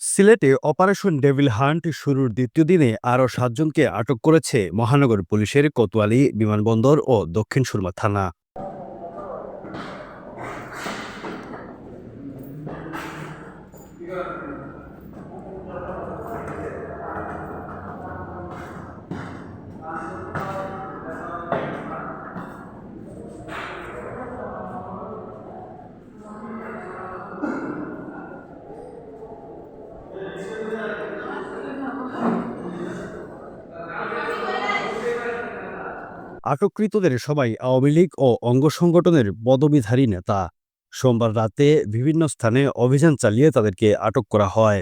সিলেটে operation devil hunt শুরুর দ্বিতীয় দিনে আরও সাতজনকে আটক করেছে মহানগর পুলিশের কোতোয়ালি, বিমানবন্দর ও দক্ষিণ সুরমা থানা। আটককৃতদের সবাই আওয়ামী লীগ ও অঙ্গ সংগঠনের পদবিধারী নেতা। সোমবার রাতে বিভিন্ন স্থানে অভিযান চালিয়ে তাদেরকে আটক করা হয়।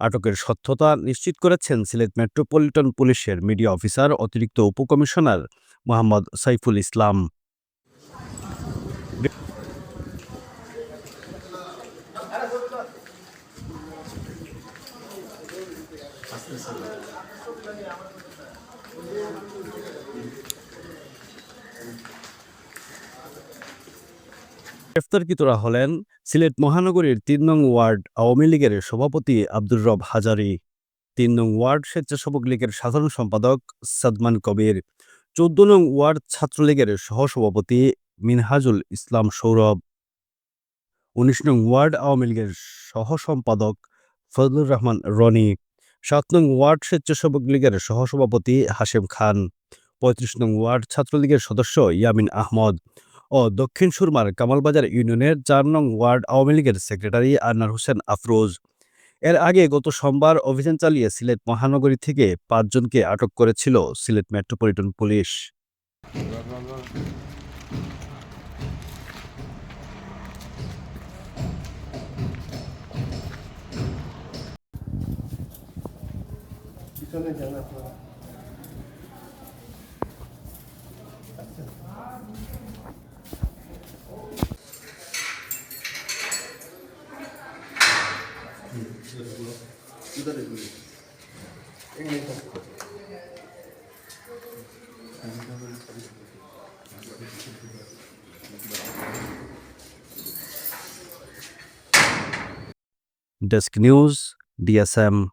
আটকের সত্যতা নিশ্চিত করেছেন সিলেট মেট্রোপলিটন পুলিশের মিডিয়া অফিসার, অতিরিক্ত উপকমিশনার মোহাম্মদ সাইফুল ইসলাম। গ্রেফতারকৃতরা হলেন সিলেট মহানগরীর তিন নং ওয়ার্ড আওয়ামী লীগের সভাপতি আব্দুর রব হাজারি। তিন নং ওয়ার্ড স্বেচ্ছাসেবক লীগের সাধারণ সম্পাদক সাদমান কবির। চোদ্দ নং ওয়ার্ড ছাত্রলীগের সহসভাপতি মিনহাজুল ইসলাম সৌরভ। উনিশ নং ওয়ার্ড আওয়ামী লীগের সহ সম্পাদক ফজলুর রহমান রনি। সাত নং ওয়ার্ড স্বেচ্ছাসেবক লীগের সহসভাপতি হাশেম খান, পঁয়ত্রিশ নং ওয়ার্ড ছাত্রলীগের সদস্য ইয়ামিন আহমদ ও দক্ষিণ সুরমার কামালবাজার ইউনিয়নের চার নং ওয়ার্ড আওয়ামী লীগের সেক্রেটারি আন্নার হোসেন আফরোজ। এর আগে গত সোমবার অভিযান চালিয়ে সিলেট মহানগরী থেকে পাঁচজনকে আটক করেছিল সিলেট মেট্রোপলিটন পুলিশ। चले जाना थोड़ा। Desk news DSM